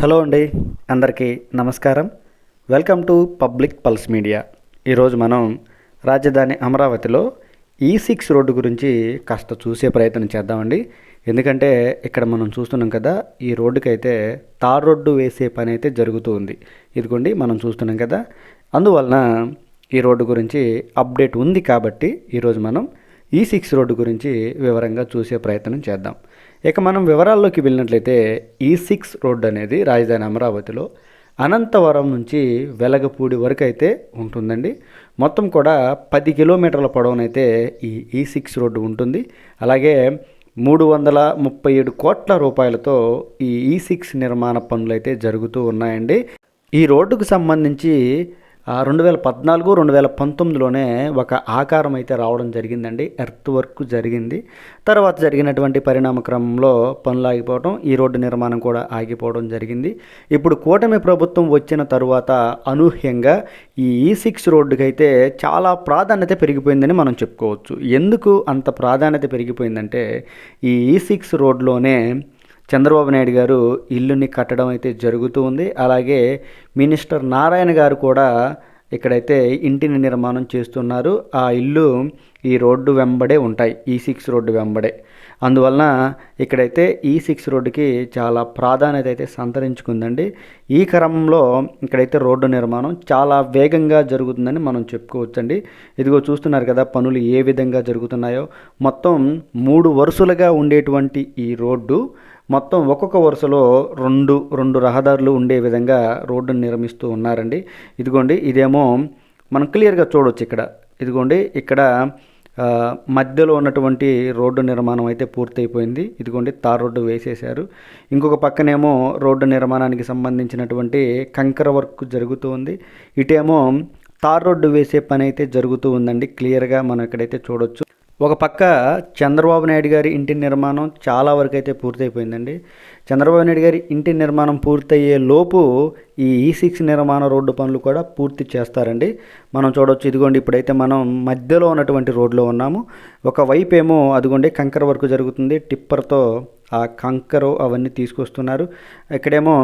Hello అండి అందరికీ నమస్కారం. Welcome to public pulse media. ఈరోజు మనం రాజధాని అమరావతిలో ఈ సిక్స్ రోడ్డు గురించి కాస్త చూసే ప్రయత్నం చేద్దామండి. ఎందుకంటే ఇక్కడ మనం చూస్తున్నాం కదా ఈ రోడ్డుకి అయితే తార్ రోడ్డు వేసే పని అయితే జరుగుతూ ఉంది. ఇదిగోండి మనం చూస్తున్నాం కదా. అందువలన ఈ రోడ్డు గురించి అప్డేట్ ఉంది కాబట్టి ఈరోజు మనం ఈ సిక్స్ రోడ్డు గురించి వివరంగా చూసే ప్రయత్నం చేద్దాం. ఇక మనం వివరాల్లోకి వెళ్ళినట్లయితే ఈ సిక్స్ రోడ్డు అనేది రాజధాని అమరావతిలో అనంతవరం నుంచి వెలగపూడి వరకు అయితే ఉంటుందండి. మొత్తం కూడా పది కిలోమీటర్ల పొడవునైతే ఈ ఈ సిక్స్ రోడ్డు ఉంటుంది. అలాగే మూడు వందల ముప్పై ఏడు కోట్ల రూపాయలతో ఈ ఈ సిక్స్ నిర్మాణ పనులు అయితే జరుగుతూ ఉన్నాయండి. ఈ రోడ్డుకు సంబంధించి రెండు వేల పద్నాలుగు రెండు వేల పంతొమ్మిదిలోనే ఒక ఆకారం అయితే రావడం జరిగిందండి. ఎర్త్ వర్క్ జరిగింది. తర్వాత జరిగినటువంటి పరిణామ క్రమంలో పనులు ఆగిపోవడం ఈ రోడ్డు నిర్మాణం కూడా ఆగిపోవడం జరిగింది. ఇప్పుడు కూటమి ప్రభుత్వం వచ్చిన తరువాత అనూహ్యంగా ఈ e ఈ సిక్స్ రోడ్డుకి అయితే చాలా ప్రాధాన్యత పెరిగిపోయిందని మనం చెప్పుకోవచ్చు. ఎందుకు అంత ప్రాధాన్యత పెరిగిపోయిందంటే ఈ e ఈ సిక్స్ రోడ్లోనే చంద్రబాబు నాయుడు గారు ఇల్లుని కట్టడం అయితే జరుగుతూ ఉంది. అలాగే మినిస్టర్ నారాయణ గారు కూడా ఇక్కడైతే ఇంటిని నిర్మాణం చేస్తున్నారు. ఆ ఇల్లు ఈ రోడ్డు వెంబడే ఉంటాయి ఈ సిక్స్ రోడ్డు వెంబడే. అందువలన ఇక్కడైతే ఈ సిక్స్ రోడ్డుకి చాలా ప్రాధాన్యత అయితే సంతరించుకుందండి. ఈ క్రమంలో ఇక్కడైతే రోడ్డు నిర్మాణం చాలా వేగంగా జరుగుతుందని మనం చెప్పుకోవచ్చండి. ఇదిగో చూస్తున్నారు కదా పనులు ఏ విధంగా జరుగుతున్నాయో. మొత్తం మూడు వరుసలుగా ఉండేటువంటి ఈ రోడ్డు మొత్తం ఒక్కొక్క వరుసలో రెండు రెండు రహదారులు ఉండే విధంగా రోడ్డును నిర్మిస్తూ ఉన్నారండి. ఇదిగోండి ఇదేమో మనం క్లియర్గా చూడవచ్చు ఇక్కడ. ఇదిగోండి ఇక్కడ మధ్యలో ఉన్నటువంటి రోడ్డు నిర్మాణం అయితే పూర్తయిపోయింది. ఇదిగోండి తార్ రోడ్డు వేసేశారు. ఇంకొక పక్కనేమో రోడ్డు నిర్మాణానికి సంబంధించినటువంటి కంకర వర్క్ జరుగుతూ ఉంది. ఇటేమో తార్ రోడ్డు వేసే పని అయితే జరుగుతూ ఉందండి. క్లియర్గా మనం ఇక్కడైతే చూడొచ్చు. ఒక పక్క చంద్రబాబు నాయుడు గారి ఇంటి నిర్మాణం చాలా వరకు అయితే పూర్తయిపోయిందండి. చంద్రబాబు నాయుడు గారి ఇంటి నిర్మాణం పూర్తయ్యే లోపు ఈ ఈ సిక్స్ నిర్మాణ రోడ్డు పనులు కూడా పూర్తి చేస్తారండి. మనం చూడవచ్చు ఇదిగోండి ఇప్పుడైతే మనం మధ్యలో ఉన్నటువంటి రోడ్లో ఉన్నాము. ఒకవైపు ఏమో అదిగోండి కంకర వర్క్ జరుగుతుంది. టిప్పర్తో ఆ కంకరు అవన్నీ తీసుకొస్తున్నారు. ఇక్కడేమో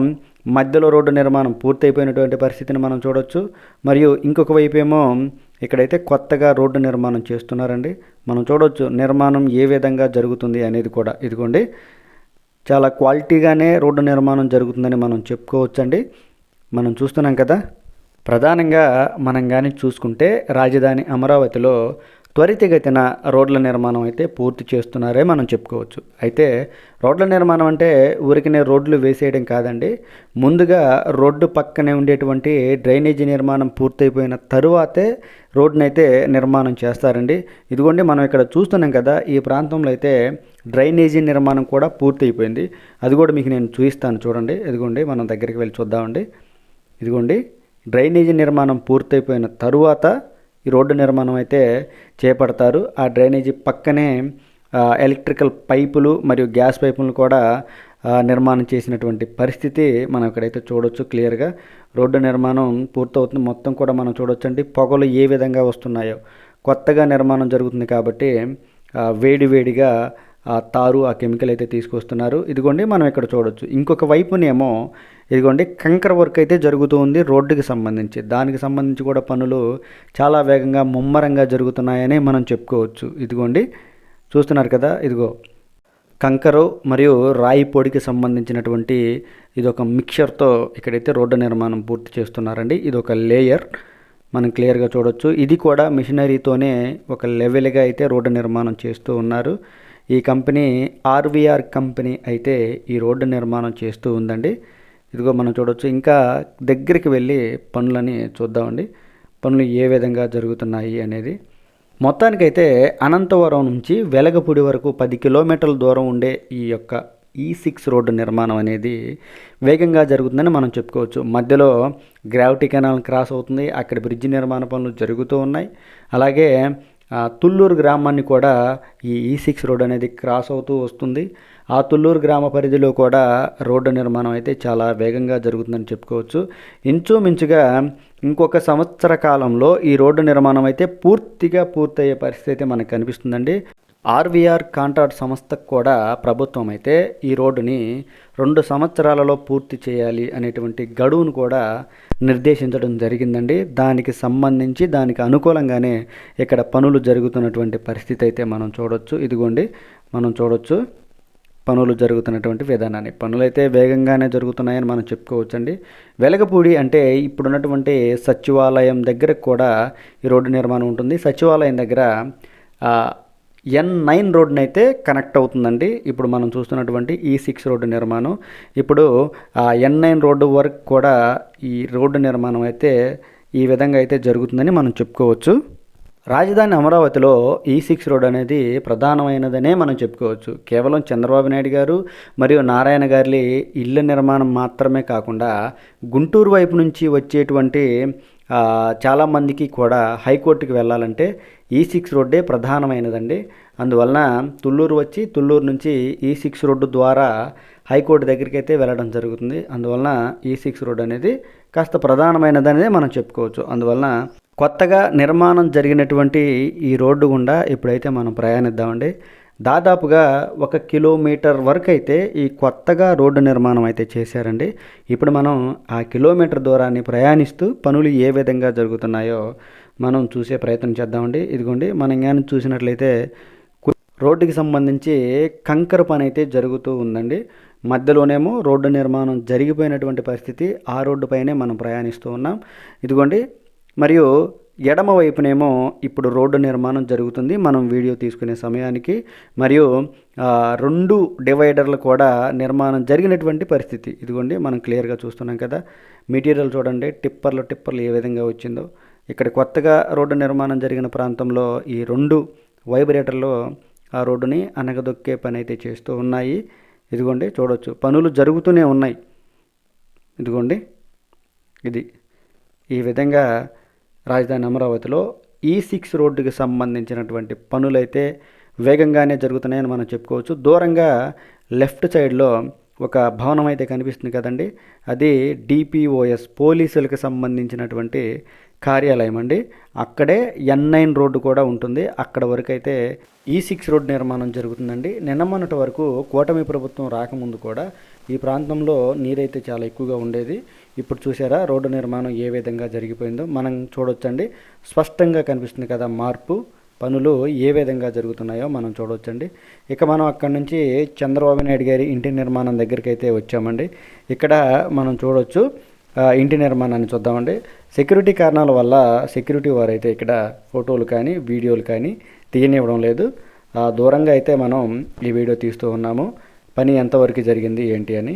మధ్యలో రోడ్డు నిర్మాణం పూర్తయిపోయినటువంటి పరిస్థితిని మనం చూడొచ్చు. మరియు ఇంకొక వైపు ఏమో ఇక్కడైతే కొత్తగా రోడ్డు నిర్మాణం చేస్తున్నారండి. మనం చూడవచ్చు నిర్మాణం ఏ విధంగా జరుగుతుంది అనేది కూడా. ఇదిగోండి. చాలా క్వాలిటీగానే రోడ్డు నిర్మాణం జరుగుతుందని మనం చెప్పుకోవచ్చండి. మనం చూస్తున్నాం కదా. ప్రధానంగా మనం కానీ చూసుకుంటే రాజధాని అమరావతిలో త్వరితగతిన రోడ్ల నిర్మాణం అయితే పూర్తి చేస్తున్నారే మనం చెప్పుకోవచ్చు. అయితే రోడ్ల నిర్మాణం అంటే ఊరికనే రోడ్లు వేసేయడం కాదండి. ముందుగా రోడ్డు పక్కనే ఉండేటువంటి డ్రైనేజీ నిర్మాణం పూర్తయిపోయిన తరువాతే రోడ్డునైతే అయితే నిర్మాణం చేస్తారండి. ఇదిగోండి మనం ఇక్కడ చూస్తున్నాం కదా ఈ ప్రాంతంలో అయితే డ్రైనేజీ నిర్మాణం కూడా పూర్తయిపోయింది. అది కూడా మీకు నేను చూపిస్తాను చూడండి. ఇదిగోండి మనం దగ్గరికి వెళ్ళి చూద్దామండి. ఇదిగోండి డ్రైనేజీ నిర్మాణం పూర్తయిపోయిన తరువాత ఈ రోడ్డు నిర్మాణం అయితే చేపడతారు. ఆ డ్రైనేజీ పక్కనే ఎలక్ట్రికల్ పైపులు మరియు గ్యాస్ పైపులను కూడా నిర్మాణం చేసినటువంటి పరిస్థితి మనం ఇక్కడైతే చూడొచ్చు క్లియర్గా. రోడ్డు నిర్మాణం పూర్తవుతుంది. మొత్తం కూడా మనం చూడొచ్చండి. పొగలు ఏ విధంగా వస్తున్నాయో. కొత్తగా నిర్మాణం జరుగుతుంది కాబట్టి వేడి వేడిగా ఆ తారు ఆ కెమికల్ అయితే తీసుకొస్తున్నారు. ఇదిగోండి మనం ఇక్కడ చూడొచ్చు. ఇంకొక వైపునేమో ఇదిగోండి కంకర వర్క్ అయితే జరుగుతూ ఉంది రోడ్డుకి సంబంధించి. దానికి సంబంధించి కూడా పనులు చాలా వేగంగా ముమ్మరంగా జరుగుతున్నాయని మనం చెప్పుకోవచ్చు. ఇదిగోండి చూస్తున్నారు కదా ఇదిగో. కంకరు మరియు రాయి పొడికి సంబంధించినటువంటి ఇది ఒక మిక్చర్తో ఇక్కడైతే రోడ్డు నిర్మాణం పూర్తి చేస్తున్నారండి. ఇది ఒక లేయర్ మనం క్లియర్గా చూడొచ్చు. ఇది కూడా మిషనరీతోనే ఒక లెవెల్గా అయితే రోడ్డు నిర్మాణం చేస్తూ ఉన్నారు. ఈ కంపెనీ ఆర్వీఆర్ కంపెనీ అయితే ఈ రోడ్డు నిర్మాణం చేస్తూ ఉందండి. ఇదిగో మనం చూడవచ్చు ఇంకా దగ్గరికి వెళ్ళి పనులని చూద్దామండి. పనులు ఏ విధంగా జరుగుతున్నాయి అనేది. మొత్తానికైతే అనంతవరం నుంచి వెలగపూడి వరకు పది కిలోమీటర్ల దూరం ఉండే ఈ యొక్క e ఈ సిక్స్ రోడ్డు నిర్మాణం అనేది వేగంగా జరుగుతుందని మనం చెప్పుకోవచ్చు. మధ్యలో గ్రావిటీ కెనాల్ క్రాస్ అవుతుంది అక్కడ బ్రిడ్జ్ నిర్మాణ పనులు జరుగుతూ ఉన్నాయి. అలాగే తుళ్ళూరు గ్రామాన్ని కూడా ఈ e ఈ సిక్స్ రోడ్ అనేది క్రాస్ అవుతూ వస్తుంది. ఆ తుళ్ళూరు గ్రామ పరిధిలో కూడా రోడ్డు నిర్మాణం అయితే చాలా వేగంగా జరుగుతుందని చెప్పుకోవచ్చు. ఇంచుమించుగా ఇంకొక సంవత్సర కాలంలో ఈ రోడ్డు నిర్మాణం అయితే పూర్తిగా పూర్తయ్యే పరిస్థితి అయితే మనకు కనిపిస్తుందండి. ఆర్వీఆర్ కాంట్రాక్ట్ సంస్థకు కూడా ప్రభుత్వం అయితే ఈ రోడ్డుని రెండు సంవత్సరాలలో పూర్తి చేయాలి అనేటువంటి గడువును కూడా నిర్దేశించడం జరిగిందండి. దానికి సంబంధించి దానికి అనుకూలంగానే ఇక్కడ పనులు జరుగుతున్నటువంటి పరిస్థితి అయితే మనం చూడొచ్చు. ఇదిగోండి మనం చూడొచ్చు పనులు జరుగుతున్నటువంటి విధానాన్ని. పనులు అయితే వేగంగానే జరుగుతున్నాయని మనం చెప్పుకోవచ్చండి. వెలగపూడి అంటే ఇప్పుడున్నటువంటి సచివాలయం దగ్గర కూడా ఈ రోడ్డు నిర్మాణం ఉంటుంది. సచివాలయం దగ్గర ఎన్ నైన్ రోడ్డునైతే అయితే కనెక్ట్ అవుతుందండి. ఇప్పుడు మనం చూస్తున్నటువంటి e ఈ సిక్స్ రోడ్డు నిర్మాణం. ఇప్పుడు ఆ ఎన్ నైన్ రోడ్డు వరకు కూడా ఈ రోడ్డు నిర్మాణం అయితే ఈ విధంగా అయితే జరుగుతుందని మనం చెప్పుకోవచ్చు. రాజధాని అమరావతిలో e ఈ సిక్స్ రోడ్ అనేది ప్రధానమైనదనే మనం చెప్పుకోవచ్చు. కేవలం చంద్రబాబు నాయుడు గారు మరియు నారాయణ గారి ఇళ్ళ నిర్మాణం మాత్రమే కాకుండా గుంటూరు వైపు నుంచి వచ్చేటువంటి చాలామందికి కూడా హైకోర్టుకి వెళ్ళాలంటే E ఈ సిక్స్ రోడ్డే ప్రధానమైనదండి. అందువలన తుళ్ళూరు వచ్చి తుళ్ళూరు నుంచి e ఈ సిక్స్ రోడ్డు ద్వారా హైకోర్టు దగ్గరికి అయితే వెళ్ళడం జరుగుతుంది. అందువలన e ఈ సిక్స్ రోడ్ అనేది కాస్త ప్రధానమైనదనేది మనం చెప్పుకోవచ్చు. అందువలన కొత్తగా నిర్మాణం జరిగినటువంటి ఈ రోడ్డు గుండా ఇప్పుడైతే మనం ప్రయాణిద్దామండి. దాదాపుగా ఒక కిలోమీటర్ వరకు అయితే ఈ కొత్తగా రోడ్డు నిర్మాణం అయితే చేశారండి. ఇప్పుడు మనం ఆ కిలోమీటర్ దూరాన్ని ప్రయాణిస్తూ పనులు ఏ విధంగా జరుగుతున్నాయో మనం చూసే ప్రయత్నం చేద్దామండి. ఇదిగోండి మనం కానీ చూసినట్లయితే రోడ్డుకి సంబంధించి కంకర పని అయితే జరుగుతూ ఉందండి. మధ్యలోనేమో రోడ్డు నిర్మాణం జరిగిపోయినటువంటి పరిస్థితి ఆ రోడ్డు పైనే మనం ప్రయాణిస్తూ ఉన్నాం. ఇదిగోండి మరియు ఎడమ వైపునేమో ఇప్పుడు రోడ్డు నిర్మాణం జరుగుతుంది. మనం వీడియో తీసుకునే సమయానికి మరియు రెండు డివైడర్లు కూడా నిర్మాణం జరిగినటువంటి పరిస్థితి. ఇదిగోండి మనం క్లియర్గా చూస్తున్నాం కదా. మెటీరియల్ చూడండి టిప్పర్లు టిప్పర్లు ఏ విధంగా వచ్చిందో. ఇక్కడ కొత్తగా రోడ్డు నిర్మాణం జరిగిన ప్రాంతంలో ఈ రెండు వైబ్రేటర్లు ఆ రోడ్డుని అనగదొక్కే పని అయితే చేస్తూ ఉన్నాయి. ఇదిగోండి చూడవచ్చు పనులు జరుగుతూనే ఉన్నాయి. ఇదిగోండి ఇది. ఈ విధంగా రాజధాని అమరావతిలో e ఈ సిక్స్ రోడ్డుకి సంబంధించినటువంటి పనులైతే వేగంగానే జరుగుతున్నాయని మనం చెప్పుకోవచ్చు. దూరంగా లెఫ్ట్ సైడ్లో ఒక భవనం అయితే కనిపిస్తుంది కదండి. అది డిపిఓఎస్ పోలీసులకు సంబంధించినటువంటి కార్యాలయం అండి. అక్కడే ఎన్ నైన్ రోడ్డు కూడా ఉంటుంది. అక్కడ వరకు అయితే ఈ e సిక్స్ రోడ్ నిర్మాణం జరుగుతుందండి. నిన్న మొన్నటి వరకు కూటమి ప్రభుత్వం రాకముందు కూడా ఈ ప్రాంతంలో నీరైతే చాలా ఎక్కువగా ఉండేది. ఇప్పుడు చూసారా రోడ్డు నిర్మాణం ఏ విధంగా జరిగిపోయిందో మనం చూడొచ్చండి. స్పష్టంగా కనిపిస్తుంది కదా మార్పు పనులు ఏ విధంగా జరుగుతున్నాయో మనం చూడవచ్చండి ఇక మనం అక్కడి నుంచి చంద్రబాబు నాయుడు గారి ఇంటి నిర్మాణం దగ్గరికి అయితే వచ్చామండి. ఇక్కడ మనం చూడవచ్చు ఇంటి నిర్మాణాన్ని చూద్దామండి. సెక్యూరిటీ కారణాల వల్ల సెక్యూరిటీ వారు అయితే ఇక్కడ ఫోటోలు కానీ వీడియోలు కానీ తీయనివ్వడం లేదు. దూరంగా అయితే మనం ఈ వీడియో తీస్తూ ఉన్నాము. పని ఎంతవరకు జరిగింది ఏంటి అని.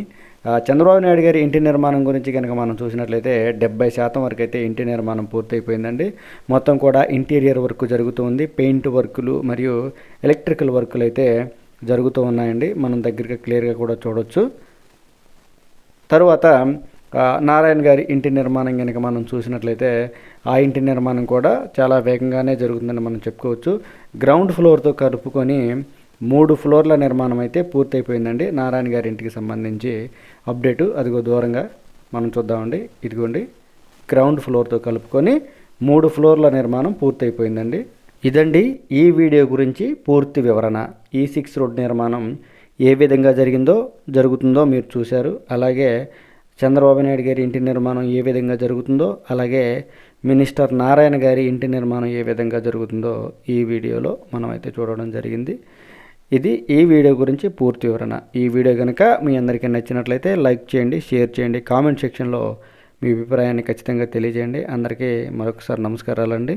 చంద్రబాబు నాయుడు గారి ఇంటి నిర్మాణం గురించి కనుక మనం చూసినట్లయితే డెబ్బై శాతం వరకు అయితే ఇంటి నిర్మాణం పూర్తయిపోయిందండి. మొత్తం కూడా ఇంటీరియర్ వర్క్ జరుగుతుంది పెయింట్ వర్కులు మరియు ఎలక్ట్రికల్ వర్కులు అయితే జరుగుతూ ఉన్నాయండి. మనం దగ్గరగా క్లియర్గా కూడా చూడవచ్చు తరువాత నారాయణ గారి ఇంటి నిర్మాణం కనుక మనం చూసినట్లయితే ఆ ఇంటి నిర్మాణం కూడా చాలా వేగంగానే జరుగుతుందని మనం చెప్పుకోవచ్చు. గ్రౌండ్ ఫ్లోర్తో కలుపుకొని మూడు ఫ్లోర్ల నిర్మాణం అయితే పూర్తయిపోయిందండి. నారాయణ గారి ఇంటికి సంబంధించి అప్డేటు. అదిగో దూరంగా మనం చూద్దామండి. ఇదిగోండి. గ్రౌండ్ ఫ్లోర్తో కలుపుకొని మూడు ఫ్లోర్ల నిర్మాణం పూర్తయిపోయిందండి. ఇదండి ఈ వీడియో గురించి పూర్తి వివరణ. ఈ సిక్స్ రోడ్ నిర్మాణం ఏ విధంగా జరిగిందో జరుగుతుందో మీరు చూశారు. అలాగే చంద్రబాబు నాయుడు గారి ఇంటి నిర్మాణం ఏ విధంగా జరుగుతుందో అలాగే మినిస్టర్ నారాయణ గారి ఇంటి నిర్మాణం ఏ విధంగా జరుగుతుందో ఈ వీడియోలో మనం అయితే చూడడం జరిగింది. ఇది ఈ వీడియో గురించి పూర్తి వివరణ. ఈ వీడియో కనుక మీ అందరికీ నచ్చినట్లయితే లైక్ చేయండి షేర్ చేయండి కామెంట్ సెక్షన్లో మీ అభిప్రాయాన్ని ఖచ్చితంగా తెలియజేయండి. అందరికీ మరొకసారి నమస్కారాలండి.